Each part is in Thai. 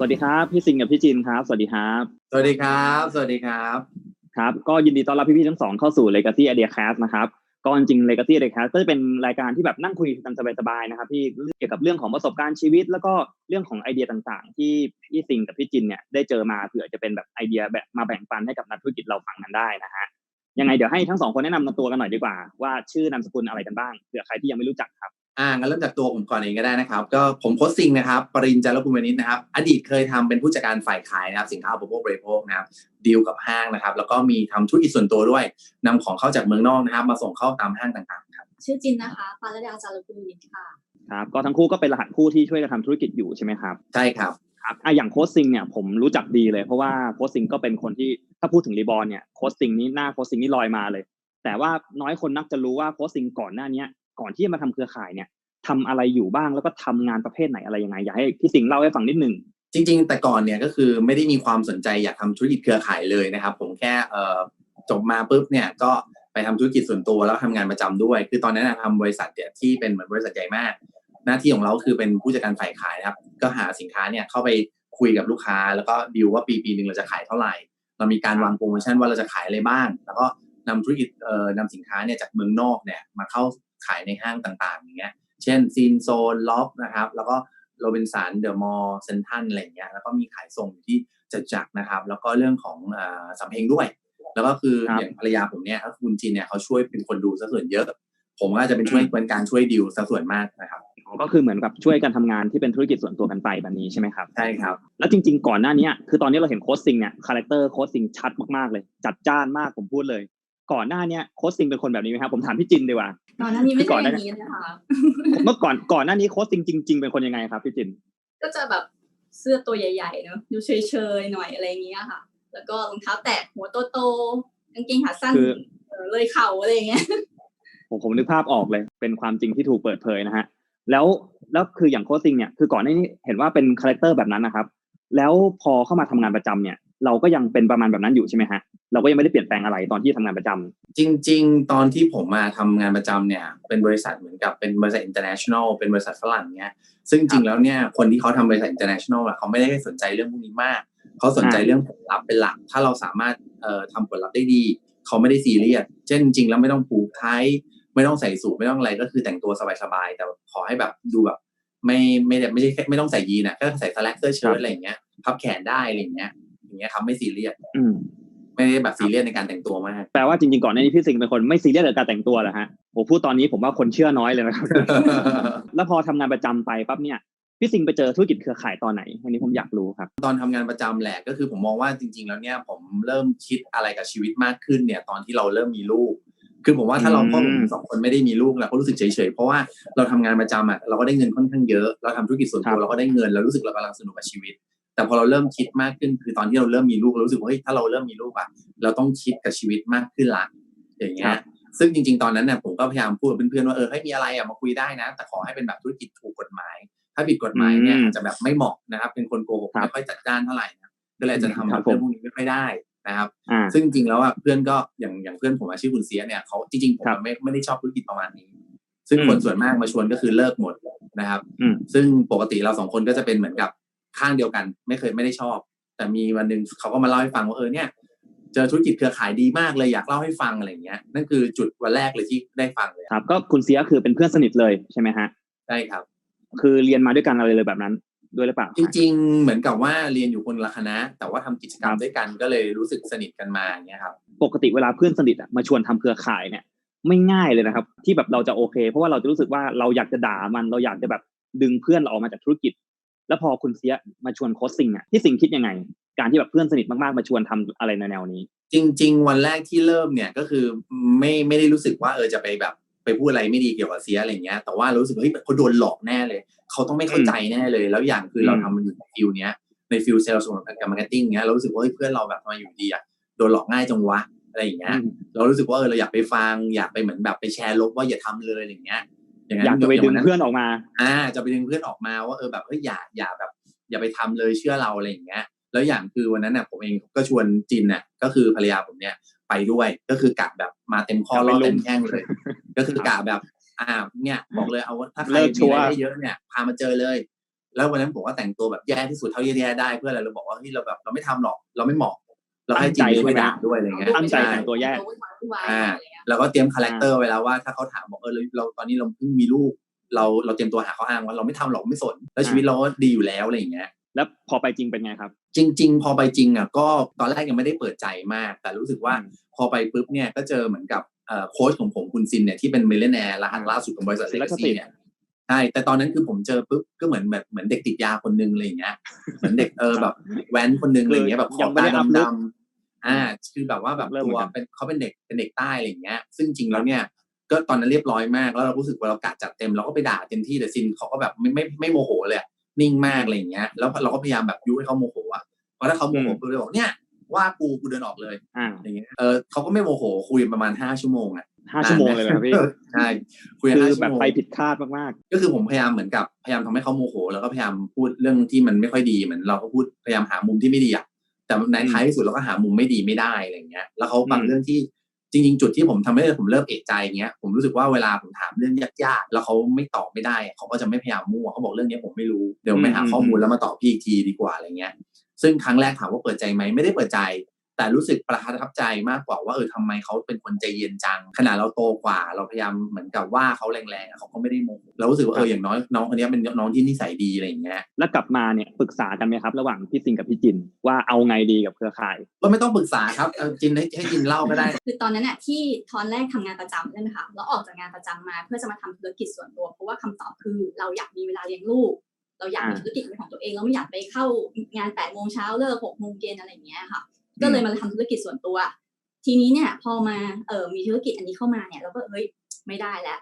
สวัสดีครับ พี่สิงห์กับพี่จินครับ สวัสดีครับ สวัสดีครับ สวัสดีครับ ครับ ก็ยินดีต้อนรับพี่ๆทั้งสองเข้าสู่ Legacy Idea Cast นะครับก็จริงๆ Legacy Idea Cast ก็จะเป็นรายการที่แบบนั่งคุยกันสบายๆนะครับพี่เกี่ยวกับเรื่องของประสบการณ์ชีวิต แล้วก็เรื่องของไอเดียต่างๆ ที่พี่สิงห์กับพี่จินเนี่ยได้เจอมาเผื่อจะเป็นแบบไอเดียแบบมาแบ่งปันให้กับนักธุรกิจเราฟังกันได้นะฮะยังไงเดี๋ยวให้ทั้งสองคนแนะนำตัวกันหน่อยดีกว่าว่าชื่อนามสกุลอะไรกันบ้างเผื่อใครที่ยังไม่รู้จักครับ อ่างั้นเริ่มจากตัวผมก่อนเองก็ได้นะครับ ก็ผมโพสต์ซิงนะครับ ปริญจารกุลวณิชนะครับ อดีตเคยทำเป็นผู้จัดการฝ่ายขายนะครับสินค้าอุปโภคบริโภคนะครับดีลกับห้างนะครับ แล้วก็มีทำธุรกิจส่วนตัวด้วยนำของเข้าจากเมืองนอกนะครับ มาส่งเข้าตามห้างต่างๆครับชื่อจินนะคะปารดาจารกุลวิทย์ค่ะครับก็ทั้งคู่ก็เป็นรหัสคู่ที่ช่วยกันทำธุรกิจอยู่ใช่ไหมครับใช่ครับครับอะอย่างโค้ชซิงเนี่ยผมรู้จักดีเลยเพราะว่าโค้ชซิงก็เป็นคนที่ถ้าพูดถึงรีบอลเนี่ยโค้ชซิงนี่หน้าโค้ชซิงนี่ลอยมาเลย แต่ว่าน้อยคนนักจะรู้ว่าโค้ชซิงก่อนหน้าเนี้ย ก่อนที่จะมาทำเครือข่ายเนี่ยทำอะไรอยู่บ้างแล้วก็ทำงานประเภทไหนอะไรยังไงอยากให้พี่สิงห์เล่าให้ฟังนิดหนึ่งจริง ๆ แต่ก่อนเนี่ยก็คือไม่ได้มีความสนใจอยากทำธุรกิจเครือข่ายเลยนะครับ ผมแค่เอ่อจบมาปุ๊บเนี่ยก็ไปทำธุรกิจส่วนตัวแล้วทำงานประจำด้วย คือตอนนั้นนะทำบริษัทเนี่ยที่เป็นเหมือนบริษัทใหญ่มาก หน้าที่ของเราคือเป็นผู้จัดการฝ่ายขายนะครับ ก็หาสินค้าเนี่ยเข้าไปคุยกับลูกค้า แล้วก็ดีลว่าปีปีหนึ่งเราจะขายเท่าไหร่ เรามีการวางโปรโมชั่นว่าเราจะขายอะไรบ้าง แล้วก็นำธุรกิจเอ่อนำสินค้าเนี่ยจากเมืองนอกเนี่ยมาเข้า ขายในห้างต่างๆอย่างเงี้ย เช่นซีนโซนล็อบนะครับ แล้วก็โรบินสันเดอะมอลล์เซนทันอะไรอย่างเงี้ยแล้วก็มีขายส่งอยู่ที่จตุจักรนะครับ แล้วก็เรื่องของอ่าสำเพ็งด้วย แล้วก็คือครับอย่างภรรยาผมเนี่ยก็คือคุณจินเนี่ยเขาช่วยเป็นคนดูซะส่วนเยอะ ผมก็จะเป็นช่วยเป็นการช่วยดิวซะส่วนมากนะครับก็คือเหมือนกับช่วยกันทำงานที่เป็นธุรกิจส่วนตัวกันไปแบบนี้ใช่ไหมครับใช่ครับ แล้วจริง ๆ ก่อนหน้านี้คือตอนนี้เราเห็นโค้ชซิงเนี่ยคาแรคเตอร์โค้ชซิงชัดมากๆเลย จัดจ้านมากผมพูดเลย ก่อนหน้าเนี้โค้ชซิงเป็นคนแบบนี้ไหมครับผมถามพี่จินดีกว่าก่อนหน้านี้ไม่ก่ใช่อนหอน้าย่างนี้นะคะเมื่อก่อนก่อนหน้านี้โค้ชซิงจริง ๆ เป็นคนยังไงครับพี่จิน ก็จะแบบเสื้อตัวใหญ่ๆเนอะดูเฉยๆหน่อยอะไรอย่างเงี้ยค่ะ แล้วก็รองเท้าแตะหัวโตๆกางเกงขาสั้นคือเออเลยเข่าอะไรอย่างเงี้ยผมผมนึกภาพออกเลย เป็นความจริงที่ถูกเปิดเผยนะฮะแล้วแล้วคืออย่างโค้ชซิงเนี่ยคือก่อนหน้านี้เห็นว่าเป็นคาแรคเตอร์แบบนั้นนะครับ แล้วพอเข้ามาทำงานประจำเนี่ย เราก็ยังเป็นประมาณแบบนั้นอยู่ใช่ไหมฮะ เราก็ยังไม่ได้เปลี่ยนแปลงอะไรตอนที่ทำงานประจำจริง ๆ ตอนที่ผมมาทำงานประจำเนี่ย เป็นบริษัทเหมือนกับเป็นบริษัท international เป็นบริษัทฝรั่งเนี่ยซึ่งจริงแล้วเนี่ยคนที่เขาทำบริษัท international อะเขาไม่ได้สนใจเรื่องพวกนี้มาก เขาสนใจอ่าเรื่องผลลัพธ์เป็นหลัก ถ้าเราสามารถเอ่อทำผลลัพธ์ได้ดี เขาไม่ได้ซีเรียสเช่นจริงๆแล้วไม่ต้องผูกไทยไม่ต้องใส่สูทไม่ต้องอะไรก็คือแต่งตัวสบายๆแต่ขอให้แบบดูแบบ ไม่ไม่ได้ไม่ใช่แค่ไม่ต้องใส่ยีนอะก็ใส่สแลกเสื้อเชิ้ตอะไรอย่างเงี้ยพับแขนได้อะไรอย่างเงี้ยอย่างเงี้ยครับไม่ซีเรียสอืม ไม่ได้แบบซีเรียสในการแต่งตัวมากแปลว่าจริงๆก่อนหน้านี้พี่สิงห์เป็นคนไม่ซีเรียสกับการแต่งตัวเหรอฮะผมพูดตอนนี้ผมว่าคนเชื่อน้อยเลยนะครับ แล้วพอทำงานประจำไปปั๊บเนี่ยพี่สิงห์ไปเจอธุรกิจเครือข่ายตอนไหนอันนี้ผมอยากรู้ครับ ตอนทำงานประจำแหละก็คือผมมองว่าจริง ๆ แล้วเนี่ยผมเริ่มคิดอะไรกับชีวิตมากขึ้นเนี่ยตอนที่เราเริ่มมีลูกคือผมว่าถ้าเราอืมพ่อผมสองคนไม่ได้มีลูกเราก็รู้สึกเฉยๆเพราะว่าเราทำงานประจำอะเราก็ได้เงินค่อนข้างเยอะ เราทำธุรกิจส่วนตัวเราก็ได้เงินเรารู้สึกเรากำลังสนุกกับชีวิต แต่พอเราเริ่มคิดมากขึ้นคือตอนที่เราเริ่มมีลูกเรารู้สึกว่าเฮ้ยถ้าเราเริ่มมีลูกอะเราต้องคิดกับชีวิตมากขึ้นละอย่างเงี้ครัยบซึ่งจริง ๆ ตอนนั้นเนี่ยผมก็พยายามพูดกับเพื่อนๆว่าเออให้ยมีอะไรอะมาคุยได้นะ แต่ขอให้เป็นแบบธุรกิจถูกกฎหมาย ถ้าผิดกฎหมายเนี่ยอืมอาจจะแบบไม่เหมาะนะครับ เป็นคนโกหกครับไม่ค่อยจัดการเท่าไหร่นะก็เลยจะทำครักับบผมเรื่องพวกนี้ไม่ค่อยได้นะครับอ่าซึ่งจริงๆแล้วอะเพื่อนก็อย่างอย่างเพื่อนผมอาชื่อคุณเสียเนี่ยเขาจริงๆผมครับอะไม่ไม่ได้ชอบธุรกิจประมาณนี้ ซึ่งอืมคนส่วนมากมาชวนก็คือเลิกหมดนะครับอืมซึ่งปกติเราสองคนก็จะเป็นเหมือนกับ ข้างเดียวกัน ไม่เคยไม่ได้ชอบ แต่มีวันหนึ่งเขาก็มาเล่าให้ฟังว่าเออเนี่ยเจอธุรกิจเครือข่ายดีมากเลยอยากเล่าให้ฟังอะไรอย่างเงี้ยนั่นคือจุดวันแรกเลยที่ได้ฟังเลยครับ ก็คุณเสียคือเป็นเพื่อนสนิทเลยใช่ไหมฮะใช่ครับ คือเรียนมาด้วยกันอะไรเลยแบบนั้นด้วยหรือเปล่าจริง ๆ เหมือนกับว่าเรียนอยู่คนละคณะ แต่ว่าทำกิจกรรคมรับด้วยกันก็เลยรู้สึกสนิทกันมาอย่างเงี้ยครับปกติเวลาเพื่อนสนิทอะมาชวนทำเครือข่ายเนี่ย ไม่ง่ายเลยนะครับ ที่แบบเราจะโอเค เพราะว่าเราจะรู้สึกว่าเราอยากจะด่ามันเราอยากจะแบบดึงเพื่อนเราออกมาจากธุรกิจ แล้วพอคุณเสียมาชวนโค้ชซิงอะที่สิงคิดยังไง การที่แบบเพื่อนสนิทมากๆมาชวนทำอะไรในแนวนี้ จริง ๆ วันแรกที่เริ่มเนี่ยก็คือไม่ไม่ได้รู้สึกว่าเออจะไปแบบไปพูดอะไรไม่ดีเกี่ยวกับเสียอะไรเงี้ยแต่ว่ารู้สึกว่าเฮ้ยเขาโดนหลอกแน่เลย เขาต้องไม่เข้าใจแน่เลย แล้วอย่างคือเราอืมทำมันอยู่ในฟิลเนี้ยในฟิลเซลล์กับมาร์เก็ตติ้งเนี้ยเรารู้สึกว่าเฮ้ยเพื่อนเราแบบทำไมาอยู่ดีอะโดนหลอกง่ายจังวะอะไรอย่างเงี้ยเรารู้สึกว่าเออเราอยากไปฟังอยากไปเหมือนแบบไปแชร์ลบว่าอย่าทำเลยอะไรอย่างเงี้ย อย่างนั้นอยากจะไปดึงย่านั้นเพื่อนออกมา อ่า จะไปดึงเพื่อนออกมาว่าเออแบบเฮ้ยอย่าอย่าแบบ อย่าไปทำเลยเชื่อเราอะไรอย่างเงี้ย แล้วอย่างคือวันนั้นน่ะผมเองก็ชวนจินน่ะก็คือภรรยาผมเนี่ยไปด้วยก็คือกะแบบมาเต็มข้อจะไปล่อลุมเต็มแข้งเลย ก็คือกะแบบ อ่า เนี่ยบอกเลยเอาว่าถ้าใครเลิกชัมีวร์รายได้เยอะเนี่ยพามาเจอเลย แล้ววันนั้นผมก็แต่งตัวแบบแย่ที่สุดเท่าที่แย่ได้เพื่ออะไรเราบอกว่าเฮ้ยเราแบบเราไม่ทำหรอกเราไม่เหมาะ เราให้จินไปช่วยด่าด้วยอะไรเงี้ยตั้งใจช่แต่งตัวแย่อ่าแล้วก็เตรียมคาแรคเตอร์ไว้แล้วว่าถ้าเขาถามบอกเออเราเราตอนนี้เราเพิ่งมีลูก เราเราเตรียมตัวหาข้ออ้างว่าเราไม่ทำหรอกไม่สน แล้วชีวิตเราก็ดีอยู่แล้วอะไรอย่างเงี้ยแล้วพอไปจริงเป็นไงครับ จริง ๆ พอไปจริงอะก็ตอนแรกยังไม่ได้เปิดใจมาก แต่รู้สึกว่าอืมพอไปปุ๊บเนี่ยก็เจอเหมือนกับเอ่อโค้ชของผมคุณซินเนี่ยที่เป็นมิลเลนแนร์รหัสล่าสุดของบริษัทศิเลลกปศิซี่ษย์เนี่ยใช่แต่ตอนนั้นคือผมเจอปุ๊บก็เหมือนแบบเหมือนเด็กติดยาคนนึงอะไรอย่างเงี้ยเหมือนเด็กเออแบบแว้นคนนึงอะไรอย่างเงี้ยแบบขยัอบงไม่ตาได้อัพลุดคำๆ อ่าคือแบบว่าแบบเริ่มเหมืตัอวนกันเป็นเขาเป็นเด็กเป็นเด็กใต้อะไรอย่างเงี้ย ซึ่งจริงแล้วเนี่ยก็ตอนนั้นเรียบร้อยมากแล้วเรารู้สึกว่าเรากะจัดเต็มเราก็ไปด่าเต็มที่แต่ซินเขาก็แบบไม่ไม่ไม่โมโหเลยอะนิ่งมากอะไรอย่างเงี้ย แล้วเราก็พยายามแบบยุให้เขาโมโหอะเพราะถ้าเขาโมโหอืมปุ๊บเลยบอกเนี่ยว่ากูกูเดินออกเลยอ่าอย่างเงี้ยเออเขาก็ไม่โมโหคุยประมาณห้าชั่วโมงอะห้าชั่วโมงเลยเหรอครับพี่ใช่คุยคือห้าชั่แบวบโมงไปผิดคาดมากก็คือผมพยายามเหมือนกับพยายามทำให้เขาโมโห แล้วก็พยายามพูดเรื่องที่มันไม่ค่อยดีเหมือนเราก็พูดพยายามหามุมที่ไม่ดีอะ แต่ในท้ายที่สุดเราก็หามุมไม่ดีไม่ได้อะไรอย่างเงี้ย แล้วเขาบางอืมเรื่องที่จริง ๆ จุดที่ผมทำให้ผมเริ่มเอะใจเงี้ยผมรู้สึกว่าเวลาผมถามเรื่องยากๆแล้วเขาไม่ตอบไม่ได้เขาก็จะไม่พยายามมั่วเขาบอกเรื่องนี้ผมไม่รู้เดี๋ยวไปหาข้อมูลแล้วมาตอบพี่อีกทีดีกว่าอะไรเงี้ย ซึ่งครั้งแรกถามว่าเปิดใจไหมไม่ได้เปิดใจ แต่รู้สึกประทับใจมากกว่าว่าเออทำไมเขาเป็นคนใจเย็นจังขนาดเราโตกว่า เราพยายามเหมือนกับว่าเขาแรงๆอะเขาก็ไม่ได้โมโหเรารู้สึกว่าเอออย่างน้อยน้องคนนี้เป็นน้องที่นิสัยดีอะไรอย่างเงี้ยๆแล้วกลับมาเนี่ยปรึกษากันไหมครับ ระหว่างพี่สิงห์กับพี่จินว่าเอาไงดีกับเครือข่าย ก็ไม่ต้องปรึกษาครับเอาจินให้ให้จินเล่าก็ได้ คือตอนนั้นน่ะที่ตอนแรกทำงานประจำใช่ไหมคะแล้วออกจากงานประจำมาเพื่อจะมาทำธุรกิจส่วนตัวเพราะว่าคำตอบคือเราอยากมีเวลาเลี้ยงลูกเราอยากมีอ่าธุรกิจเป็นของตัวเองเราไม่อยากไปเข้างานแปดโมงเช้าเลิกหกโมงเย็นอะไรอย่างเงี้ยค่ะ ก็เลยมาทำธุรกิจส่วนตัว ทีนี้เนี่ย พอมาเออมีธุรกิจอันนี้เข้ามาเนี่ยเราก็เฮ้ยไม่ได้แล้ว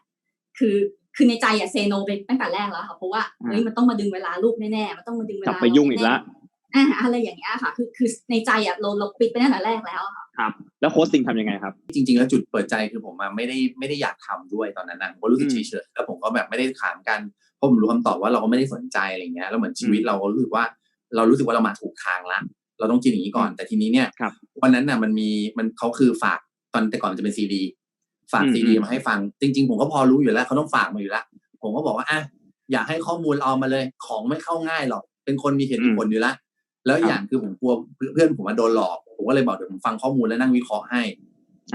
คือคือในใจอะเซโนไปตั้งแต่แรกแล้วค่ะเพราะว่าเฮ้ยมันต้องมาดึงเวลาลูกแน่ๆมันต้องมาดึงเวกลับลาไปยุ่งอีกละอ่าอะไรอย่างเงี้ยค่ะ คือคือในใจอะเราเราปิดไปตั้งแต่แรกแล้วอะค่ะครับแล้วโค้ชสิงห์ทำยังไงครับ จริง ๆ แล้วจุดเปิดใจคือผมอะไม่ได้ไม่ได้อยากทำด้วยตอนนั้นนะผมก็รู้สึกอืเฉมยๆแล้วผมก็แบบไม่ได้ถามกันเพราะผมรู้คำตอบว่าเราก็ไม่ได้สนใจอะไรเงี้ยแล้วเหมือนชีวิตอืมเราก็รู้สึกว่า เรารู้สึกว่าเรามาถูกทางละ เราต้องกินอย่างนี้ก่อน แต่ทีนี้เนี่ยครับวันนั้นน่ะมันมีมันเขาคือฝากตอนแต่ก่อนมันจะเป็นซีดีฝากอืมซีดีอืมมาให้ฟัง จริง ๆ ผมก็พอรู้อยู่แล้วเขาต้องฝากมาอยู่แล้วผมก็บอกว่าอะอยากให้ข้อมูลเอามาเลย ของไม่เข้าง่ายหรอก เป็นคนมีเหตุมีผลอยู่แล้วแล้วอย่างคือผมกลัวเพื่อนผมมาโดนหลอก ผมก็เลยบอกเดี๋ยวผมฟังข้อมูลแล้วนั่งวิเคราะห์ให้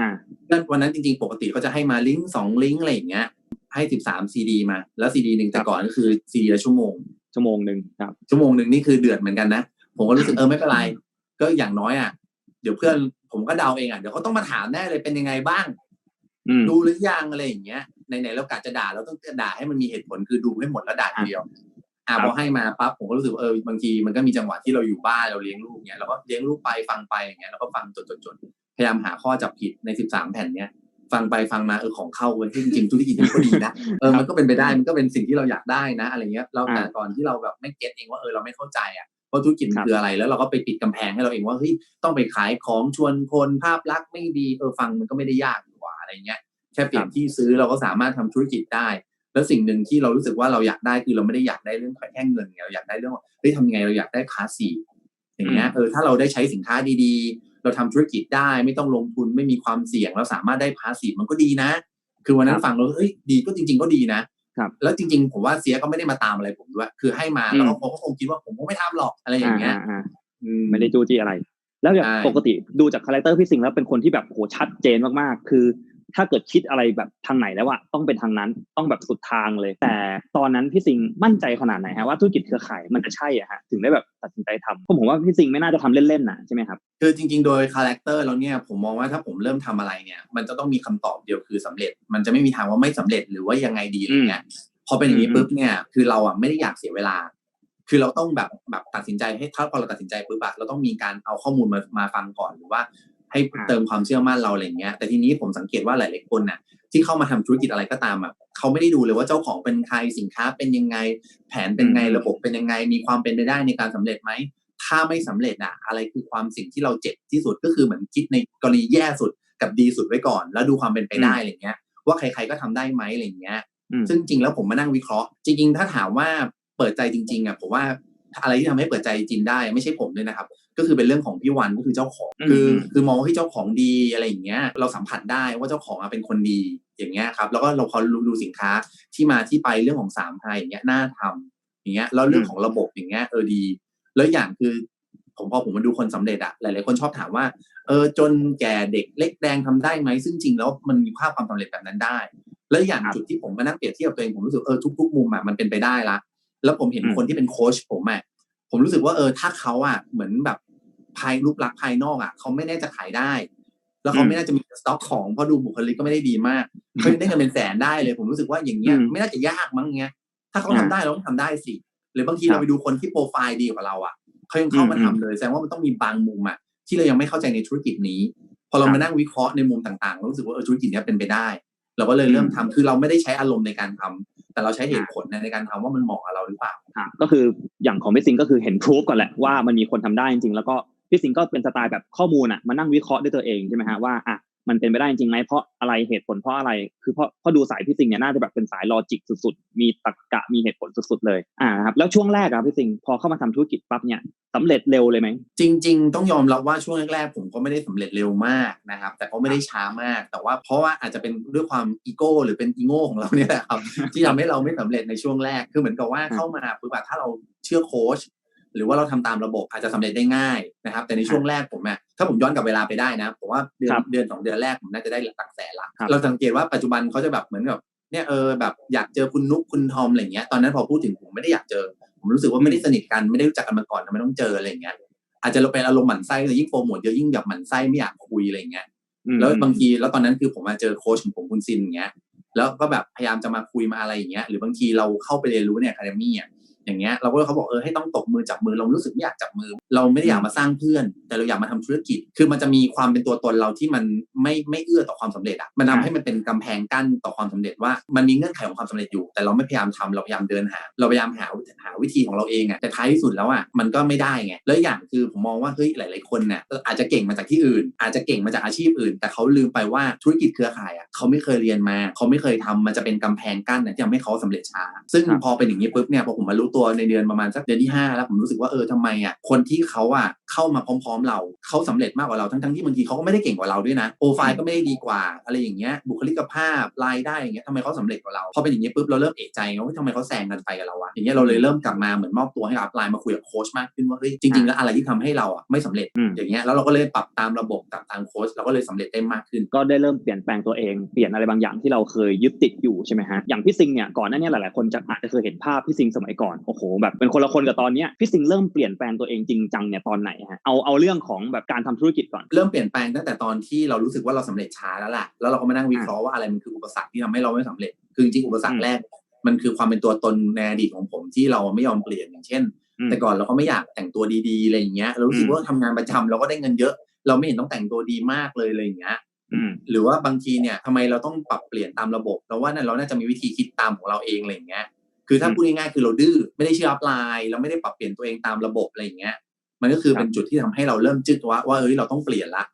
อ่านั่นวันนั้นจริงๆ ปกติเขาจะให้มาลิงก์สองลิงก์อะไรอย่างเงี้ย ให้สิบสามซีดีมา แล้วซีดีหนึ่งแต่ก่อนก็คือซีดีละชั่วโมง ชั่วโมงหนึ่งครับ ชั่วโมงหนึ่งนี่คือเดือดเหมือนกันนะ ผมก็รู้สึกเออไม่เป็นไร ก็อย่างน้อยอะเดี๋ยวเพื่อนผมก็เดาเองอะเดี๋ยวเขาต้องมาถามแน่เลยเป็นยังไงบ้างอืมดูหรือยังอะไรอย่างเงี้ยไหนๆเรากะจะด่าเราต้องด่าให้มันมีเหตุผลคือดูให้หมดแล้วด่าทีเดียว อะครับพอให้มาปั๊บผมก็รู้สึกว่าเออบางทีมันก็มีจังหวะที่เราอยู่บ้านเราเลี้ยงลูกเนี้ยเราก็เลี้ยงลูกไปฟังไปอย่างเงี้ยเราก็ฟังจดจดๆพยายามหาข้อจับผิดในสิบสามแผ่นเนี้ยฟังไปฟังมาเออของเข้าเว้ยที่จริงๆธุรกิจนี้ก็ดีนะเออมันก็เป็นไปได้มันก็เป็นสิ่งที่เราอยากได้นะ อะไรเงี้ยเราอ่าแต่ก่อนที่เราแบบไม่เก็ตเองว่าเออเราไม่เข้าใจอะ ว่าธุรกิจมัครันบคืออะไร แล้วเราก็ไปปิดกำแพงให้เราเองว่าเฮ้ยต้องไปขายของชวนคนภาพลักษณ์ไม่ดีเออฟังมันก็ไม่ได้ยากกว่าอะไรเงี้ยแค่เปลี่ยนที่ซื้อเราก็สามารถทำธุรกิจได้ แล้วสิ่งหนึ่งที่เรารู้สึกว่าเราอยากได้คือเราไม่ได้อยากได้เรื่องแค่เงินไงเราอยากได้เรื่องว่าเฮ้ยทำยังไงเราอยากได้คลาสสีอย่างเงี้ยเออถ้าเราได้ใช้สินค้าดีๆ เราทำธุรกิจได้ไม่ต้องลงทุนไม่มีความเสี่ยงเราสามารถได้พาสซีฟมันก็ดีนะ คือวันนั้ครันบฟังเราเฮ้ยดีก็จริง ๆ ก็ดีนะ ครับแล้วจริง ๆ ผมว่าเสียก็ไม่ได้มาตามอะไรผมด้วย คือให้มาอืมแล้วก็ผมก็คงคิดว่าผมก็ไม่ทำหรอกอะไรอย่างเงี้ยอ่าอืไม่ได้จู้จี้อะไร แล้วอย่างใช่ปกติดูจากคาแรคเตอร์พี่สิงห์แล้วเป็นคนที่แบบโหชัดเจนมากๆ คือ ถ้าเกิดคิดอะไรแบบทางไหนแล้วอะต้องเป็นทางนั้นต้องแบบสุดทางเลย แต่ตอนนั้นพี่สิงห์มั่นใจขนาดไหนฮะว่าธุรกิจเครือข่ายมันจะใช่อะฮะถึงได้แบบตัดสินใจทำเพราะผมว่าพี่สิงห์ไม่น่าจะทำเล่นๆนะใช่ไหมครับคือจริง ๆ โดยคาแรคเตอร์แล้วเนี่ยผมมองว่าถ้าผมเริ่มทำอะไรเนี่ย มันจะต้องมีคำตอบเดียวคือสำเร็จ มันจะไม่มีทางว่าไม่สำเร็จหรือว่ายังไงดีอะไรเงี้ยพอเป็นอย่างนี้อืมปุ๊บเนี่ยคือเราอะไม่ได้อยากเสียเวลา คือเราต้องแบบแบบตัดสินใจให้ถ้าพอเราตัดสินใจปุ๊บอะเราต้องมีการเอาข้อมูลมามาฟังก่อนหรือว่า ให้เติมความเชื่อมั่นเราอะไรเงี้ยแต่ทีนี้ผมสังเกตว่าหลาย ๆ คนน่ะที่เข้ามาทำธุรกิจอะไรก็ตามอะเขาไม่ได้ดูเลยว่าเจ้าของเป็นใครสินค้าเป็นยังไง แผนเป็นไงอืมระบบเป็นยังไง มีความเป็นไปได้ในการสำเร็จไหมถ้าไม่สำเร็จอะ อะไรคือความสิ่งที่เราเจ็บที่สุดก็คือเหมือนคิดในกรณีแย่สุดกับดีสุดไว้ก่อน แล้วดูความเป็นไปได้อะไรเงี้ย ว่าใคร ๆก็ทำได้ไหมอะไรเงี้ยอืมซึ่งจริงแล้วผมมานั่งวิเคราะห์ จริง ๆ ถ้าถามว่าเปิดใจจริง ๆ อะผมว่าอะไรที่ทำให้เปิดใจจริงได้ ไม่ใช่ผมด้วยนะครับ ก็คือเป็นเรื่องของพี่วันก็คือเจ้าของอืมคืออืมคือมองว่าให้เจ้าของดีอะไรอย่างเงี้ยเราสัมผัสได้ว่าเจ้าของอะเป็นคนดีอย่างเงี้ยครับแล้วก็เราพอดูดูสินค้าที่มาที่ไปเรื่องของสามไทยอย่างเงี้ยน่าทอย่างเงี้ยแล้วเรื่องของระบบอย่างเงี้ยเออดี แล้วอย่างคือผมพอผมมาดูคนสำเร็จอะหลาย ๆ คนชอบถามว่าเออจนแก่เด็กเล็กแดงทำได้ไหมซึ่งจริงแล้วมันมีภาพความสำเร็จแบบนั้นได้ แล้วอย่างครับจุดที่ผมมานั่งเปรียบเทียบกับตัวเองผมรู้สึกเออทุก ๆ มุมอะมันเป็นไปได้ละแล้วผมเห็นอืมคนที่เป็นโค้ชผมอะ ผมรู้สึกว่าเออถ้าเขาอะเหมือนแบบภายรูปลักษณ์ภายนอกอะเขาไม่แน่าจะขายได้ แล้วเขาไม่น่าจะมีสต็อกของเพราะดูบุคลิกก็ไม่ได้ดีมากเขายังได้เงินเป็นแสนได้เลย ผมรู้สึกว่าอย่างเงี้ยอืมไม่น่าจะยากมั้งเงี้ยถ้าเขาอ่าทำได้เราก็ทำได้สิหรือบางทีครับเราไปดูคนที่โปรไฟล์ดีกว่าเราอะเขายังเข้ามาอืมทำเลยแสดงว่ามันต้องมีบางมุมอะที่เรายังไม่เข้าใจในธุรกิจนี้ พอเราครับมานั่งวิเคราะห์ในมุมต่างๆเรารู้สึกว่าเออธุรกิจเนี้ยเป็นไปได้ เราก็เลยเริ่มทำคือเราไม่ได้ใช้อารมณ์ในการทำ แต่เราใช้เหตุผลในการทำว่ามันเหมาะกับเราหรือเปล่าอะก็คืออย่างของพี่สิงห์ก็คือเห็นพรูฟก่อนแหละว่ามันมีคนทำได้จริงๆแล้วก็พี่สิงห์ก็เป็นสไตล์แบบข้อมูลอะมานั่งวิเคราะห์ด้วยตัวเองใช่ไหมฮะว่าอะ มันเป็นไปได้จริงไหมเพราะอะไรเหตุผลเพราะอะไร คือเพราะเพราะดูสายพี่สิงห์เนี่ยน่าจะแบบเป็นสายลอจิกสุดๆ มีตรรกะมีเหตุผลสุดๆเลยอ่าครับแล้วช่วงแรกอะพี่สิงห์พอเข้ามาทำธุรกิจปั๊บเนี่ยสำเร็จเร็วเลยไหมจริง ๆ ต้องยอมรับว่าช่วงแรกๆผมก็ไม่ได้สำเร็จเร็วมากนะครับ แต่ก็ไม่ได้ช้ามาก แต่ว่าเพราะว่าอาจจะเป็นด้วยความอีโก้หรือเป็นอีโง่ของเราเนี่ยแหละครับที่ทำให้เราไม่สำเร็จในช่วงแรกคือเหมือนกับว่าเข้ามาปุ๊บถ้าเราเชื่อโค้ช หรือว่าเราทำตามระบบอาจจะสำเร็จได้ง่ายนะครับ แต่ในช่วงแรกผมอะถ้าผมย้อนกลับเวลาไปได้นะผมว่าเดือนครับเดือนสองเดือนแรกผมน่าจะได้หลักแสนละครับเราสังเกตว่าปัจจุบันเขาจะแบบเหมือนกับเนี่ยเออแบบอยากเจอคุณนุกคุณทอมอะไรเงี้ยตอนนั้นพอพูดถึงผมไม่ได้อยากเจอ ผมรู้สึกว่าไม่ได้สนิทกันไม่ได้รู้จักกันมาก่อนทำไมต้องเจออะไรเงี้ยอาจจะเราเป็นอารมณ์หมั่นไส้แต่ยิ่งโปรโมทเยอะยิ่งแบบหมั่นไส้ไม่อยากคุยอะไรเงี้ยอืมแล้วบางทีแล้วตอนนั้นคือผมมาเจอโค้ชของผมคุณซินอย่างเงี้ยแล้วก็แบบพยายามจะมาคุยมาอะไรอย่างเงี้ยหรือบางทีเราเข้าไปเรียนรู้ในอะคาเดมี่อะ อย่างเงี้ยเราก็เขาบอกเออให้ต้องตบมือจับมือเรารู้สึกไม่อยากจับมือ เราไม่ได้อยากมาสร้างเพื่อน แต่เราอยากมาทำธุรกิจ คือมันจะมีความเป็นตัวตนเราที่มันไม่ไม่เอื้อต่อความสำเร็จอะมันทำให้มันเป็นกำแพงกั้นต่อความสำเร็จว่ามันมีเงื่อนไขของความสำเร็จอยู่ แต่เราไม่พยายามทำเราพยายามเดินหา เราพยายามหาหาวิธีของเราเองอะแต่ท้ายที่สุดแล้วอะมันก็ไม่ได้ไงแล้วอย่างคือผมมองว่าเฮ้ยหลาย ๆคนเนี่ยอาจจะเก่งมาจากที่อื่น อาจจะเก่งมาจากอาชีพอื่น แต่เขาลืมไปว่าธุรกิจเครือข่ายอะเขาไม่เคยเรียนมา เขาไม่เคยทำมันจะเป็นกำแพงกั้นเนี่ยที่ทำให้เขาสำเร็จช้าซึ่งครับพอเป็นอย่างนี้ปุ๊บเนี่ยพอผมมารู้ตัวในเดือนประมาณสักเดือนที่ห้าแล้วผมรู้สึกว่าเออทำไมอะคนที่เขาอะเข้ามาพร้อม ๆ เราเขาสำเร็จมากกว่าเราทั้งๆที่บางทีเขาก็ไม่ได้เก่งกว่าเราด้วยนะโปรไฟล์ก็ไม่ได้ดีกว่าอะไรอย่างเงี้ยบุคลิกภาพรายได้อย่างเงี้ยทำไมเขาสำเร็จกว่าเราพอเป็นอย่างนี้ปุ๊บเราเริ่มเอะใจว่าทำไมเขาแซงกันไปกับเราวะอย่างเงี้ยเราเลยเริ่มกลับมาเหมือนมอบตัวให้อัพไลน์มาคุยกับโค้ชมากขึ้นว่าเฮ้ยจริงๆแล้วอะไรที่ทำให้เราอะไม่สำเร็จอืมอย่างเงี้ยแล้วเราก็เลยปรับตามระบบตามตามโค้ชเราก็เลยสำเร็จได้มากขึ้น ก็ได้เริ่มเปลี่ยนแปลงตัวเองเปลี่ยนอะไรบางอย่างที่เราเคยยึดติดอยู่ใช่ไหมฮะอย่างพี่ซิงเนี่ยก่อนหน้านี้หลายๆคนจะอาจจะเคยเห็นภาพพี่ซิงสมัยก่อนโอ้โหแบบเป็นคนละคนกับตอนเนี้ยพี่ซิงเริ่มเปลี่ยนแปลงตัวเองจริงจังเนี่ยตอนไหนฮะเอาเอาเรื่องของแบบการทำธุรกิจก่อนเริ่มเปลี่ยนแปลงตั้งแต่ตอนที่เรารู้สึกว่าเราสำเร็จช้าแล้วล่ะแล้วเราก็มานั่งวิเคราะห์ว่าอะไรมันคืออุปสรรคที่ทำให้เราไม่สำเร็จคือจริงๆอุปสรรคแรก มันคือความเป็นตัวตนในอดีตของผมที่เราไม่ยอมเปลี่ยนอย่างเช่นอืมแต่ก่อนเราก็ไม่อยากแต่งตัวดีๆอะไรอย่างเงี้ยเรารู้สึกว่าทำงานประจำเราก็ได้เงินเยอะ เราไม่เห็นต้องแต่งตัวดีมากเลยอะไรอย่างเงี้ยอืมหรือว่าบางทีเนี่ยทำไมเราต้องปรับเปลี่ยนตามระบบเราว่านั่นเราน่าจะมีวิธีคิดตามของเราเองอะไรอย่างเงี้ย คือถ้าอืมพูดง่ายๆคือเราดื้อไม่ได้เชื่ออัพไลน์เราไม่ได้ปรับเปลี่ยนตัวเองตามระบบอะไรอย่างเงี้ย มันก็คือครับเป็นจุดที่ทำให้เราเริ่มจึกว่าว่าเอ้ยเราต้องเปลี่ยนละ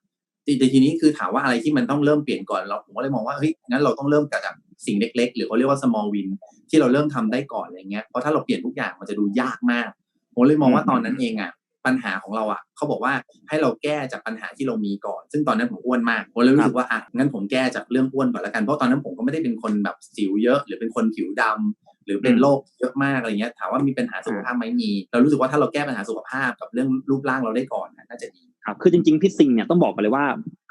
แต่ทีนี้คือถามว่าอะไรที่มันต้องเริ่มเปลี่ยนก่อนเราผมก็เลยมองว่าเฮ้ยงั้นเราต้องเริ่มจากสิ่งเล็ก ๆ หรือเขาเรียกว่า small win ที่เราเริ่มทำได้ก่อนอะไรเงี้ยเพราะถ้าเราเปลี่ยนทุกอย่างมันจะดูยากมากผมเลยมองว่าตอนนั้นเองอะปัญหาของเราอะเขาบอกว่าให้เราแก้จากปัญหาที่เรามีก่อน ซึ่งตอนนั้นผมอ้วนมากผมเลยรู้สึกว่าอะงั้นผมแก้จากเรื่องอ้วนก่อนละกันเพราะตอนนั้นผมก็ไม่ได้เป็นคนแบบสิวเยอะ หรือเป็นคนผิวดำ หรือเป็นโรคเยอะมากอะไรเงี้ยถามว่ามีปัญหาสุขภาพไหมมี เรารู้สึกว่าถ้าเราแก้ปัญหาสุขภาพกับเรื่องรูปร่างเราได้ก่อนน่ะน่าจะดีครับคือจริงๆพี่ซิงเนี่ยต้องบอกกันเลยว่า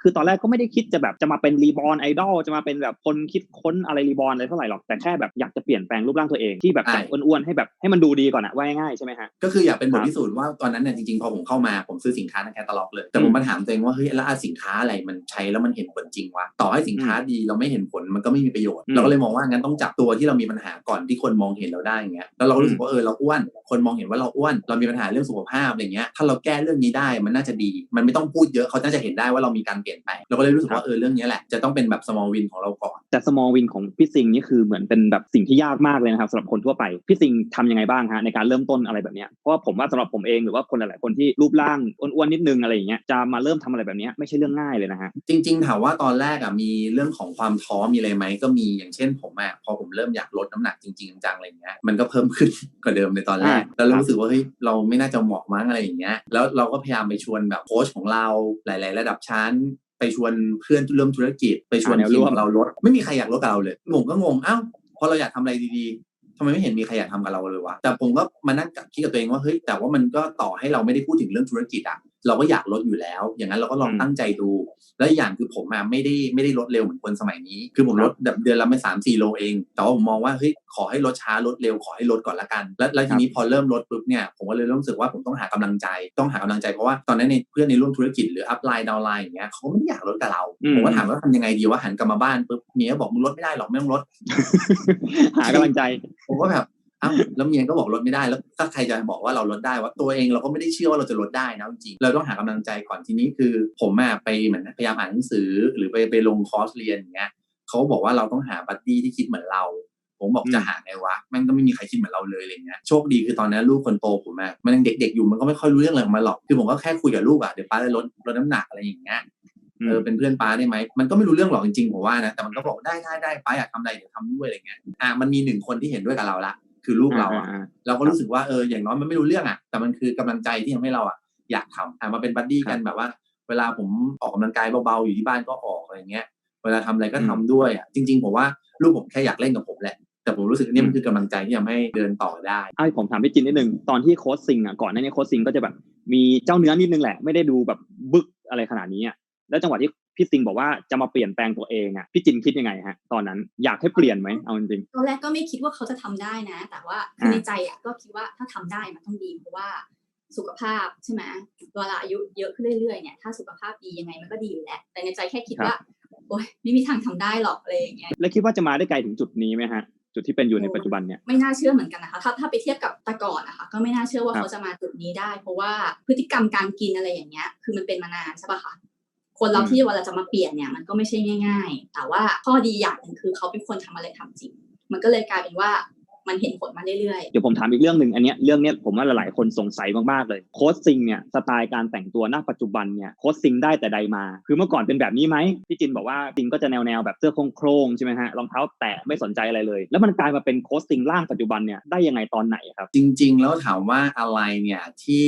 คือตอนแรกก็ไม่ได้คิดจะแบบจะมาเป็นรีบอ r ไอดอลจะมาเป็นแบบคนคิดค้นอะไรรีบอ r อะไรเท่าไหร่หรอกแต่แค่แบบอยากจะเปลี่ยนแปลงรูปร่างตัวเองที่แบบใช่จากอ้วนๆให้แบบให้มันดูดีก่อนอะว่าง่ายๆใช่ไหมฮะก็คืออยากเป็นบคทรับพิสูจน์ว่าตอนนั้นเนี่ยจริงๆพอผมเข้ามาผมซื้อสินค้าในแคตตาล็อกเลยแต่ผมอืมมาถามตัวเองว่าเฮ้ยแล้วอะสินค้าอะไรมันใช้แล้วมันเห็นผลจริงวะต่อให้สินค้าดีเราไม่เห็นผลมันก็ไม่มีประโยชน์อืมเราก็เลยมองว่างั้นต้องจับตัวที่เรามีปัญหาก่อนที่คนมองเห็นเราได้อย่างเงี้ยแล้วเราก็รู้สึกว่าเออเราอ้วนคนมองเห็นว่าเราอ้วนเรามีปัญหาเรื่องสุขภาพอะไรเงี้ยถ้าเราแก้เรื่องนี้ได้มันน่าจะดี มันไม่ต้องพูดเยอะเขาน่าจะเห็นได้ว่าเรามีการเปลี่ยนแปลงเราก็เลยรู้สึกว่าเออเรื่องนี้แหละจะต้องเป็นแบบ small win ของเราก่อนแต่ small win ของพี่ซิงนี่คือเหมือนเป็นแบบสิ่งที่ยากมากเลยนะครับสำหรับคนทั่วไปพี่ซิงทำยังไงบ้างฮะในการเริ่มต้นอะไรแบบเนี้ยเพราะว่าผมว่าสำหรับผมเองหรือว่าคนหลายๆคนที่รูปร่างอ้วนๆนิดนึงอะไรอย่างเงี้ยจะมาเริ่มทำอะไรแบบเนี้ยไม่ใช่เรื่องง่ายเลยนะฮะจริง ๆ ถามว่าตอนแรกอะมีเรื่องของความท้อมีอะไรไหมก็มีอย่างเช่นผมอะพอผมเริ่มอยากลดน้ำหนักจริงๆจังๆอะไรเงี้ยมันก็เพิ่มขึ้นกว่าเดิมในตอนแรกอ่าแล้วเรารู้สึกว่าเฮ้ยเราไม่น่าจะเหมาะมั้งอะไรอย่างเงี้ยแล้วเราก็พยายามไปชวนแบบโค้ชของเราหลาย ๆ ระดับชั้น ไปชวนเพื่อนเริ่มธุรกิจ ไปชวนอ่าแนวทีร่มวมของเราลดไม่มีใครอยากลดกับเราเลยผมก็งงเอ้าพอเราอยากทำอะไรดีๆทำไมไม่เห็นมีใครอยากทำกับเราเลยวะแต่ผมก็มานั่งกลับคิดกับตัวเองว่าเฮ้ยแต่ว่ามันก็ต่อให้เราไม่ได้พูดถึงเรื่องธุรกิจอะ เราก็อยากลดอยู่แล้ว อย่างนั้นเราก็ลองอืมตั้งใจดู แล้วอีกอย่างคือผมอะไม่ได้ไม่ได้ลดเร็วเหมือนคนสมัยนี้ คือผมลดแบบเดือนละไม่สามสี่โลเอง แต่ว่าผมมองว่าเฮ้ยขอให้ลดช้าลดเร็วขอให้ลดก่อนละกัน แล้วแล้วทีนี้พอเริ่มลดปุ๊บเนี่ยผมก็เลยเริ่มรู้สึกว่าผมต้องหากำลังใจ ต้องหากำลังใจเพราะว่าตอนนั้นในเพื่อนในร่วมธุรกิจหรืออัพไลน์ดาวไลน์อย่างเงี้ยเขาไม่ได้อยากลดกับเราอืมผมก็ถามว่าทำยังไงดีว่าหันกลับมาบ้านปุ๊บเมียก็บอกมึงลดไม่ได้หรอกไม่ต้องลด หากำลังใจ ผมก็แบบ อ้าวแล้วเมียก็บอกลดไม่ได้แล้วถ้าใครจะบอกว่าเราลดได้ว่าตัวเองเราก็ไม่ได้เชื่อว่าเราจะลดได้นะจริงๆเราต้องหากำลังใจก่อนทีนี้คือ ผมอะไปเหมือนพยายามอ่านหนังสือหรือไปไปลงคอร์สเรียนอย่างเงี้ยเขาบอกว่าเราต้องหาบัดดี้ที่คิดเหมือนเรา ผมบอกอืมจะหาไงวะแม่งก็ไม่มีใครคิดเหมือนเราเลยอะไรเงี้ยโชคดีคือตอนนั้นลูกคนโตผมอะมันยังเด็ก ๆอยู่มันก็ไม่ค่อยรู้เรื่องอะไรของมันหรอกคือผมก็แค่คุยกับลูกอะเดี๋ยวป้าจะลดลดน้ำหนักอะไรอย่างเงี้ยเออเป็นเพื่อนป้าได้ไหมมันก็ไม่รู้เรื่องหรอกจริงๆผมว่านะแต่มันก็บอกได้ได้ได้ป้าอยากทำอะไรเดี๋ยวทำด้วยอะไรเงี้ยอะมันมีหนึ่งคนที่เห็นด้วยกับเราละ คือลูกเราอะอ่าเราก็รู้สึกว่าเอออย่างน้อยมันไม่รู้เรื่องอะ แต่มันคือกำลังใจที่ทำให้เราอะอยากทำอะมาเป็นบัดดี้กันแบบว่า เวลาผมออกกำลังกายเบาๆอยู่ที่บ้านก็ออกอะไรเงี้ย เวลาทำอะไรก็ทำด้วยอะจริง ๆ ผมว่าลูกผมแค่อยากเล่นกับผมแหละแต่ผมรู้สึกเนี่ยมันคือกำลังใจที่ทำให้เดินต่อได้เอาผมถามพี่จินนิดนึงตอนที่โค้ชซิงอะก่อนหน้านี้โค้ชซิงก็จะแบบมีเจ้าเนื้อนิดนึงแหละไม่ได้ดูแบบบึกอะไรขนาดนี้อะแล้วจังหวะที่ พี่ซิงบอกว่าจะมาเปลี่ยนแปลงตัวเองอะพี่จินคิดยังไงฮะตอนนั้นอยากให้เปลี่ยนไหมเอาจริงตอนแรกก็ไม่คิดว่าเขาจะทำได้นะ แต่ว่าคือในใจอะก็คิดว่าถ้าทำได้มันต้องดีเพราะว่าสุขภาพใช่ไหมเวลาอายุเยอะขึ้นเรื่อยๆเนี่ยถ้าสุขภาพดียังไงมันก็ดีอยู่แล้วแต่ในใจแค่คิดว่าโอ๊ยไม่มีทางทำได้หรอกอะไรอย่างเงี้ยๆแล้วคิดว่าจะมาได้ไกลถึงจุดนี้ไหมฮะจุดที่เป็นอยู่ในปัจจุบันเนี่ยไม่น่าเชื่อเหมือนกันนะคะถ้าถ้าไปเทียบกับแต่ก่อนนะคะก็ไม่น่าเชื่อว่าครับเขาจะมาจุดนี้ได้ เพราะว่าพฤติกรรมการกินอะไรอย่างเงี้ยคือมันเป็นมานานใช่ปะคะ คนเราที่เวลาจะมาเปลี่ยนเนี่ยมันก็ไม่ใช่ง่าย ๆ แต่ว่าข้อดีอย่างหนึ่งคือเขาเป็นคนทำอะไรทำจริง มันก็เลยกลายเป็นว่ามันเห็นผลมาเรื่อยๆ เดี๋ยวผมถามอีกเรื่องหนึ่งอันเนี้ยเรื่องเนี้ยผมว่าหลายๆคนสงสัยมากๆเลยโค้ชซิงเนี่ยสไตล์การแต่งตัวณปัจจุบันเนี่ยโค้ชซิงได้แต่ใดมา คือเมื่อก่อนเป็นแบบนี้ไหมพี่จินบอกว่าซิงก็จะแนวๆแบบเสื้อโครงๆใช่ไหมฮะรองเท้าแตะไม่สนใจอะไรเลย แล้วมันกลายมาเป็นโค้ชซิงร่างปัจจุบันเนี่ยได้ยังไงตอนไหนครับจริง ๆ แล้วถามว่าอะไรเนี่ยที่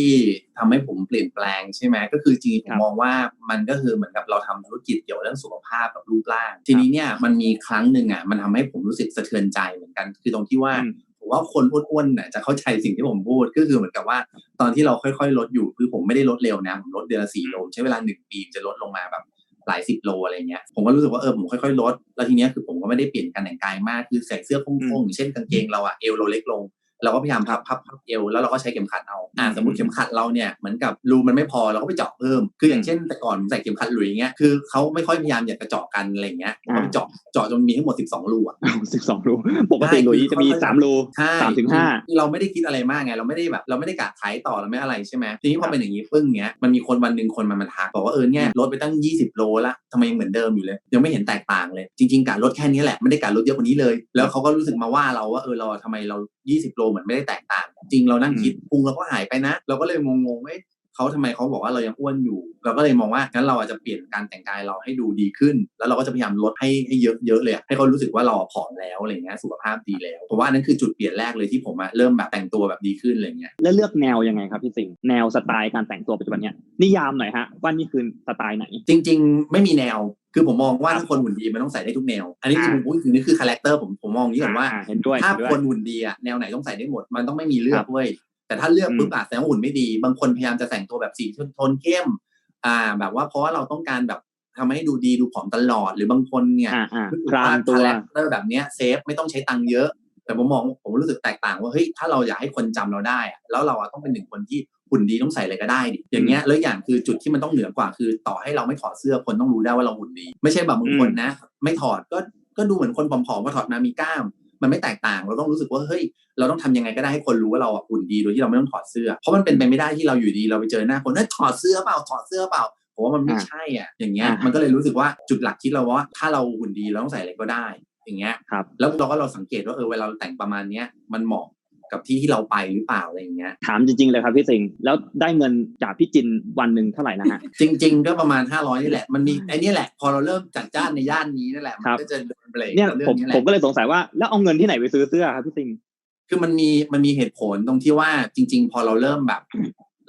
ทำให้ผมเปลี่ยนแปลงใช่ไหมก็คือจริงๆผครัมบมองว่ามันก็คือเหมือนกับเราทำธุรกิจเกี่ยวกับเรื่องสุขภาพกับรูปร่าง ทีนี้เนี่ยมันมีครั้งหนึ่งอะมันทำให้ผมรู้สึกสะเทือนใจเหมือนกัน คือตรงที่ว่าอืมผมว่าคนอ้วนๆน่ะจะเข้าใจสิ่งที่ผมพูดก็คือเหมือนกับว่า ตอนที่เราค่อยๆ ลดอยู่คือผมไม่ได้ลดเร็วนะผมลดเดือนละสี่โลใช้เวลาหนึ่งปีจะลดลงมาแบบหลายสิบโลอะไรเงี้ยผมก็รู้สึกว่าเออผมค่อยๆลด แล้วทีเนี้ยคือผมก็ไม่ได้เปลี่ยนการแต่งกายมากคือใส่เสื้อโค้งๆอย่างเช่นกางเกงเราอะเอวเราเล็กลง เราก็พยายามพับพับพับเอวแล้วเราก็ใช้เข็มขัดเอาอ่าอืมสมมติเข็มขัดเราเนี่ยเหมือนกับรูมันไม่พอเราก็ไปเจาะเพิ่ม คืออย่างเช่นแต่ก่อนผมใส่เข็มขัดหลุยอย่างเงี้ยคือเขาไม่ค่อยพยายามอยากจะเจาะกันอะไรเงี้ยผมก็ไปเจาะเจาะจนมีทั้งหมด 12 รูอะสิบสองรูปกติหลุยจะมีสามรูใช่สามถึงห้าคือเราไม่ได้คิดอะไรมากไงเราไม่ได้แบบเราไม่ได้กะขายต่อเราไม่อะไรใช่ไหมทีนี้พอเป็นอย่างนี้ปึ้งเงี้ยมันมีคนวันหนึ่งคนมันมาทักบอกว่าเออเนี่ยลดไปตั้ง 20 โลละทำไมยังเหมือนเดิมอยู่เลย ยังไม่เห็นแตกต่างเลย จริง ๆกะลดแค่นี้แหละไม่ได้กะลดเยอะกว่านี้เลย แล้วเขาก็รู้สึกมาว่าเราว่าเออเราทำไมเรา 20 โลเหมือนไม่ได้แตกต่าง จริงเรานั่งคิดพุงเราก็หายไปนะ เราก็เลยงงๆเอ้ย เขาทำไมเขาบอกว่าเรายังอ้วนอยู่ เราก็เลยมองว่างั้นเราอาจจะเปลี่ยนการแต่งกายเราให้ดูดีขึ้น แล้วเราก็จะพยายามลดให้ให้เยอะๆเลยอะให้เขารู้สึกว่าเราผอมแล้วอะไรเงี้ยสุขภาพดีแล้วเพราะว่าอันนั้นคือจุดเปลี่ยนแรกเลยที่ผมอะเริ่มแบบแต่งตัวแบบดีขึ้นอะไรเงี้ยแล้วเลือกแนวยังไงครับพี่สิงห์แนวสไตล์การแต่งตัวปัจจุบันเนี่ยนิยามหน่อยฮะว่านี่คือสไตล์ไหน จริง ๆ ไม่มีแนวคือผมมองว่าถ้าคนหุ่นดีมันต้องใส่ได้ทุกแนว อันนี้คือผมพูดถึงนี่คือคาแรคเตอร์ผมผมมองอย่างนี้ก่อนว่าอ่เห็นด้วยถ้าเห็นด้วคยนหุ่นดีอะแนวไหนต้องใส่ได้หมด มันต้องไม่มีเลือครักบเว้ย แต่ถ้าเลือกอืมปุ๊บอะแสดงว่าหุ่นไม่ดี บางคนพยายามจะแต่งตัวแบบสีโทนเข้ม อ่า แบบว่าเพราะว่าเราต้องการแบบทำให้ดูดีดูผอมตลอดหรือบางคนเนี่ยอ่าอ่ารู้สึกพรางว่าตัวคาแรคเตอร์แบบเนี้ยเซฟไม่ต้องใช้ตังค์เยอะ แต่ผมมองผมรู้สึกแตกต่างว่าเฮ้ยถ้าเราอยากให้คนจำเราได้อะแล้วเราอะต้องเป็นหนึ่งคนที่หุ่นดีต้องใส่อะไรก็ได้ดิอย่างเงี้ยแล้วอย่างคือจุดที่มันต้องเหนือกว่า คือต่อให้เราไม่ถอดเสื้อคนต้องรู้ได้ว่าเราหุ่นดี ไม่ใช่แบบบางคนนะ ไม่ถอดก็ก็ดูเหมือนคนผอมๆพอถอดมามีกล้าม มันไม่แตกต่างเราต้องรู้สึกว่าเฮ้ยเราต้องทำยังไงก็ได้ให้คนรู้ว่าเราอะหุ่นดีโดยที่เราไม่ต้องถอดเสื้อ เพราะมันเป็นไปไม่ได้ที่เราอยู่ดีเราไปเจอหน้าคนเฮ้ยถอดเสื้อเปล่าถอดเสื้อเปล่าผมว่ามันไม่อ่าใช่อะอย่างเงี้ยอ่ามัมันก็เลยรู้สึกว่าจุดหลักคิดเราว่า ถ้าเราหุ่นดีเราต้องใส่อะไรก็ได้อย่างเงี้ยครับแล้วเราก็เราสังเกตว่าเออเวลาเราแต่งประมาณเนี้ยมันเหมาะ กับที่ที่เราไปหรือเปล่าอะไรอย่างเงี้ย ถามจริงๆเลยครับพี่สิงห์แล้วได้เงินจากพี่จินวันหนึ่งเท่าไหร่นะฮะ จริง ๆ ก็ประมาณห้าร้อยนี่แหละ มันมีไอ้นี่แหละ พอเราเริ่มจัดจ้านในย่านนี้นั่นแหละ มัครับนก็จะโดนเบรกเนี่ยกับเรื่ผอมงนี้แหผละมก็เลยสงสัยว่าแล้วเอาเงินที่ไหนไปซื้อเสื้อครับพี่สิงห์คือมันมีมันมีเหตุผลตรงที่ว่าจริง ๆ พอเราเริ่มแบบ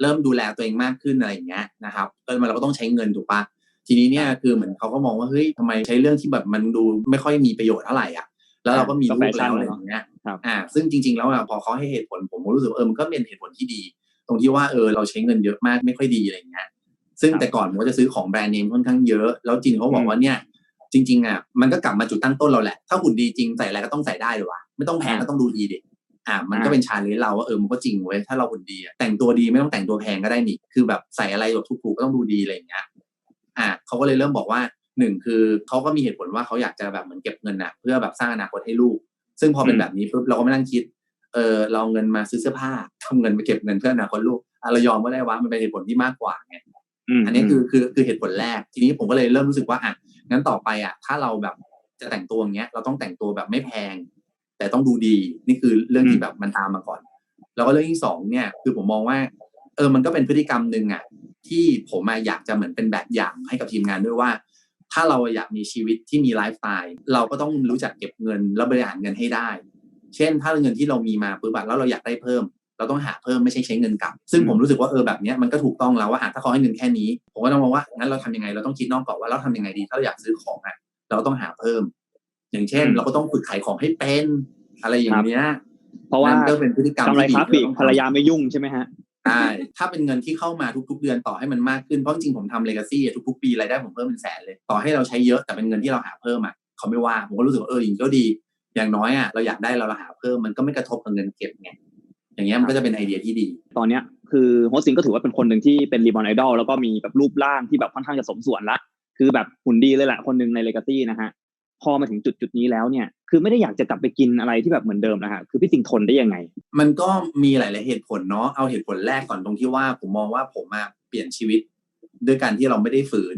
เริ่มดูแลตัวเองมากขึ้นอะไรอย่างเงี้ยนะครับก็มันเราก็ต้องใช้เงินถูกปะทีนี้เนี่ยคือเหมือนเขาก็มองว่าเฮ้ยทำไมใช้เรื่องที่แบบมันดูไม่ค่อยมีประโยชน์เท่าไหร่อะ แล้วเราก็มีก็ลูแฟกชั่แล้นวอะไรเนออะย่างเงี้ยครับอ่า ซึ่งจริง ๆ แล้วอะพอเขาให้เหตุผลผมก็รู้สึกว่าเออมันก็เป็นเหตุผลที่ดี ตรงที่ว่าเออเราใช้เงินเยอะมากไม่ค่อยดีอะไรอย่างเงี้ยซึ่งครับแต่ก่อนผมก็จะซื้อของแบรนด์เนมค่อนข้างเยอะ แล้วจริงเขาบอกว่าเนี่ย จริง ๆอะมันก็กลับมาจุดตั้งต้นเราแหละ ถ้าหุ่นดีจริงใส่อะไรก็ต้องใส่ได้เลยวะไม่ต้องแพงก็ต้องดูดีดิอ่ามันก็เป็นชาเลนจ์เราว่าเออมันก็จริงเว้ยถ้าเราหุ่นดีอะแต่งตัวดีไม่ต้องแต่งตัวแพงก็ได้นี่คือแบบใส่อะไรแบบถูกๆก็ต้องดูดีอะไรอย่างเงี้ยอ่าเขาก็เลยเริ่มบอกว่า หนึ่งคือเขาก็มีเหตุผลว่าเขาอยากจะแบบเหมือนเก็บเงินน่ะเพื่อแบบสร้างอนาคตให้ลูก ซึ่งพอเป็นอืมแบบนี้ปุ๊บเราก็ไม่นั่งคิดเออเราเอาเงินมาซื้อเสื้อผ้าทำเงินไปเก็บเงินเพื่ออนาคตลูกอะเรายอมก็ได้วะมันเป็นเหตุผลที่มากกว่าไงมอันนี้คือคือคือเหตุผลแรก ทีนี้ผมก็เลยเริ่มรู้สึกว่าอะงั้นต่อไปอะ ถ้าเราแบบจะแต่งตัวอย่างเงี้ย เราต้องแต่งตัวแบบไม่แพง แต่ต้องดูดีนี่คือเรื่องที่แบบมันตามมาก่อน แล้วก็เรื่องที่สองเนี่ย คือผมมองว่า เออมันก็เป็นพฤติกรรมหนึ่งอะที่ผมอะอยากจะเหมือนเป็นแบบอย่างให้กับทีมงานด้วยว่า ถ้าเราอยากมีชีวิตที่มีไลฟ์สไตล์เราก็ต้องรู้จักเก็บเงินแล้วบริหารเงินให้ได้ เช่น ถ้าเงินที่เรามีมาปุ๊บอะแล้วเราอยากได้เพิ่ม เราต้องหาเพิ่มไม่ใช่ใช้เงินกลับ ซึ่งผมรู้สึกว่าเออแบบเนี้ยมันก็ถูกต้องแล้วว่าอะถ้าเขาให้เงินแค่นี้ ผมก็ต้องมองว่างั้นเราทำยังไงเราต้องคิดนอกกรอบว่าเราทำยังไงดี ถ้าเราอยากซื้อของอะเราก็ต้องหาเพิ่ม อย่างเช่นอืมเราก็ต้องฝึกขายของให้เป็นอะไรอย่างเงี้ยเพราะว่านั่นก็เป็นพฤติกรรมกำไรที่ดีค้าปลีกที่เต้องทำภรรยาไม่ยุ่งใช่ไหมฮะ ใช่ถ้าเป็นเงินที่เข้ามาทุกๆเดือนต่อให้มันมากขึ้น เพราะจริงๆผมทำเลกาซี่ทุกๆปีรายได้ผมเพิ่มเป็นแสนเลย ต่อให้เราใช้เยอะแต่เป็นเงินที่เราหาเพิ่มอะเขาไม่ว่าผมก็รู้สึกว่าเอออย่างนี้ก็ดี อย่างน้อยอะเราอยากได้เราเราหาเพิ่มมันก็ไม่กระทบกับเงินเก็บไงอย่างเงี้ยมันก็จะเป็นไอเดียที่ดี ตอนเนี้ยคือโฮสซิงก็ถือว่าเป็นคนหนึ่งที่เป็นรีบอ n ไอดอลแล้วก็มีแบบรูปร่างที่แบบค่อนข้างจะสมส่วนละคือแบบหุ่นดีเลยแหละคนหนึ่งในเลกาซี่นะฮะ พอมาถึงจุดจุดนี้แล้วเนี่ย คือไม่ได้อยากจะกลับไปกินอะไรที่แบบเหมือนเดิมนะฮะคือพี่สิงทนได้ยังไง มันก็มีหลาย ๆเหตุผลเนาะเอาเหตุผลแรกก่อนตรงที่ว่าผมมองว่าผมมาเปลี่ยนชีวิต ด้วยการที่เราไม่ได้ฝืน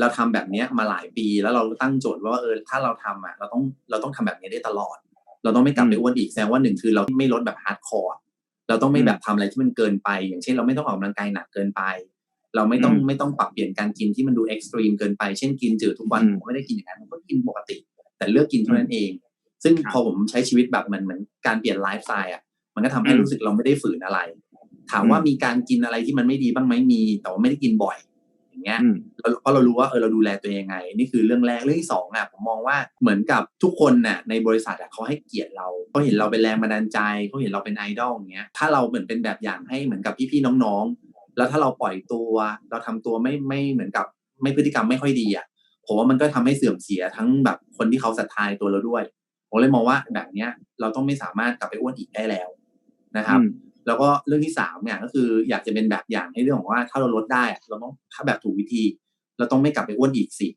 เราทำแบบเนี้ยมาหลายปีแล้วเราตั้งโจทย์ว่าเออถ้าเราทำอะเราต้องเราต้องทำแบบนี้ได้ตลอด เราต้องไม่กลับไปอ้วนอีกแสดงว่าหนึ่งคือเราไม่ลดแบบฮาร์ดคอร์เราต้องไม่แบบทำอะไรที่มันเกินไป อย่างเช่นเราไม่ต้องออกกำลังกายหนักเกินไป เราไม่ต้องอืมไม่ต้องปรับเปลี่ยนการกินที่มันดูเอ็กซ์ตรีมเกินไป เช่นกินจืดทุกวันอืมผมไม่ได้กินอย่างนั้นผมก็กินปกติ แต่เลือกกินเท่านั้นเอง ซึ่งครับพอผมใช้ชีวิตแบบเหมือนเหมือนการเปลี่ยนไลฟ์สไตล์อะมันก็ทำให้อืมรู้สึกเราไม่ได้ฝืนอะไร ถามว่าอืมมีการกินอะไรที่มันไม่ดีบ้างไหมมี แต่ว่าไม่ได้กินบ่อย อย่างเงี้ยอืมเราเพราะเรารู้ว่าเออเราดูแลตัวเองยังไง นี่คือเรื่องแรกเรื่องที่สองอะผมมองว่าเหมือนกับทุกคนน่ะในบริษัทอะเขาให้เกียรติเราเขาเห็นเราเป็นแรงบันดาลใจเขาเห็นเราเป็นไอดอลอย่างเงี้ยถ้าเราเหมือนเป็นแบบอย่างให้เหมือนกับพี่ๆน้องๆ แล้วถ้าเราปล่อยตัว เราทำตัวไม่ไม่เหมือนกับไม่พฤติกรรมไม่ค่อยดีอะผมว่ามันก็ทำให้เสื่อมเสียทั้งแบบคนที่เขาศรัทธาในตัวเราด้วยผมเลยมองว่าแบบเนี้ยเราต้องไม่สามารถกลับไปอ้วนอีกได้แล้วนะครับอืมแล้วก็เรื่องที่สามเนี่ยก็คืออยากจะเป็นแบบอย่างให้เรื่องของว่าถ้าเราลดได้อะเราต้องถ้าแบบถูกวิธี เราต้องไม่กลับไปอ้วนอีกสิ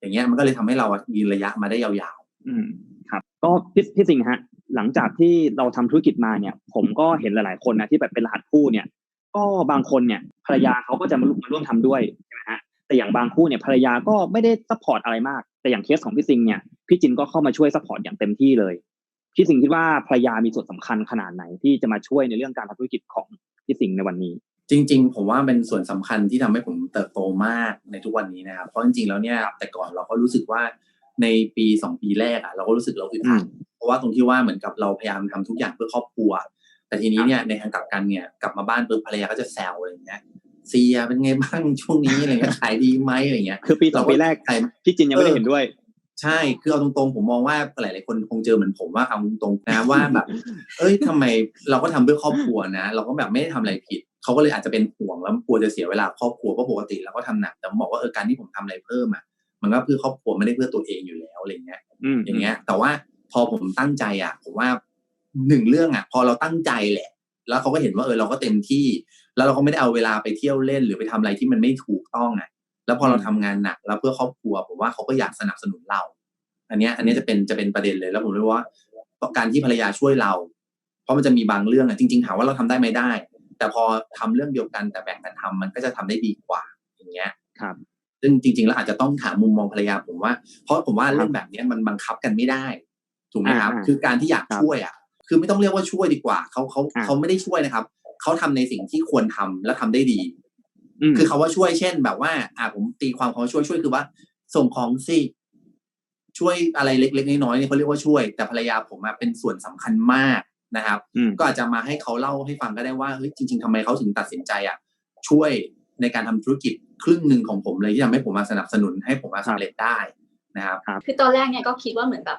อย่างเงี้ยมันก็เลยทำให้เราอะยืนระยะมาได้ยาวอืมครับ ก็พี่พี่สิงห์ฮะ หลังจากที่เราทำธุรกิจมาเนี่ย ผมก็เห็นหลาย ๆ คนนะที่แบบเป็นรหัสคู่เนี่ย ก็บางคนเนี่ยภรรยาเขาก็จะมาร่วมมาร่วมทำด้วยใช่ไหมฮะแต่อย่างบางคู่เนี่ยภรรยาก็ไม่ได้ซัพพอร์ตอะไรมาก แต่อย่างเคสของพี่สิงห์เนี่ยพี่จินก็เข้ามาช่วยซัพพอร์ตอย่างเต็มที่เลยพี่สิงห์คิดว่าภรรยามีส่วนสำคัญขนาดไหนที่จะมาช่วยในเรื่องการทำธุรกิจของพี่สิงห์ในวันนี้ๆจริง ๆ ผมว่าเป็นส่วนสำคัญที่ทำให้ผมเติบโตมากในทุกวันนี้นะครับเพราะจริงๆแล้วเนี่ยแต่ก่อนเราก็รู้สึกว่าในปีสองปีแรกอะเราก็รู้สึกเราอึดอัดเพราะว่าตรงที่ว่าเหมือนกับเราพยายามทำทุกอย่างเพื่อครอบครัว แต่ทีนี้เนี่ยในทางกลับกันเนี่ยกลับมาบ้านปุ๊บภรรยาก็จะแซวอะไรอย่างเงี้ยเสียเป็นไงบ้างช่วงนี้อะไรเงี้ยขายดีไหมอะไรเงี้ยคือปีสองปีแรกใช่พี่จินยังไม่ได้เห็นด้วย ใช่คือเอาตรงๆผมมองว่าหลายๆคนคงเจอเหมือนผมว่าเอาตรงๆนะว่าแบบ เอ้ยทำไมเราก็ทำเพื่อครอบครัวนะ เราก็แบบไม่ได้ทำอะไรผิดเขาก็เลยอาจจะเป็นห่วงแล้วกลัวจะเสียเวลาครอบครัวเพราะปกติเราก็ทำหนักแต่ผมบอกว่าเออการที่ผมทำอะไรเพิ่มอะมันก็เพื่อครอบครัวไม่ได้เพื่อตัวเองอยู่แล้วอะไรเงี้ยอืมอย่างเงี้ย แต่ว่าพอผมตั้งใจอะผมว่า หนึ่งเรื่องอะ พอเราตั้งใจแหละ แล้วเขาก็เห็นว่าเออเราก็เต็มที่ แล้วเราก็ไม่ได้เอาเวลาไปเที่ยวเล่นหรือไปทำอะไรที่มันไม่ถูกต้องอะ แล้วพอเราทำงานหนักแล้วเพื่อครอบครัวผมว่าเขาก็อยากสนับสนุนเรา อันเนี้ยอันเนี้ยจะเป็นจะเป็นประเด็นเลยแล้วผมรู้ว่าการที่ภรรยาช่วยเรา เพราะมันจะมีบางเรื่องอะจริงๆถามว่าเราทำได้ไม่ได้ แต่พอทำเรื่องเดียวกันแต่แบ่งกันทำมันก็จะทำได้ดีกว่า อย่างเงี้ยครับซึ่งจริงๆแล้วอาจจะต้องถามมุมมองภรรยาผมว่า เพราะผมว่าเรื่องแบบเนี้ยมันบังคับกันไม่ได้ถูกไหมครับอ่าคือการที่อยากครับช่วยอะ คือไม่ต้องเรียกว่าช่วยดีกว่าเขาเขาอ่าเขาไม่ได้ช่วยนะครับเขาทำในสิ่งที่ควรทำและทำได้ดีมคือเขาว่าช่วยเช่น แบบว่า อ่าผมตีความเขาว่าช่วยช่วยคือว่า ส่งของสิช่วยอะไรเล็ก ๆ น้อยๆเนี่ยเขาเรียกว่าช่วย แต่ภรรยาผมอะเป็นส่วนสำคัญมากนะครับอืมก็อาจจะมาให้เขาเล่าให้ฟังก็ได้ว่าเฮ้ยจริง ๆทำไมเขาถึงตัดสินใจอะ ช่วยในการทำธุรกิจครึ่งหนึ่งของผมเลยที่ทำให้ผมมาสนับสนุนให้ผมมาสำเร็จได้นะครับ คือตอนแรกเนี่ยก็คิดว่าเหมือนแบบ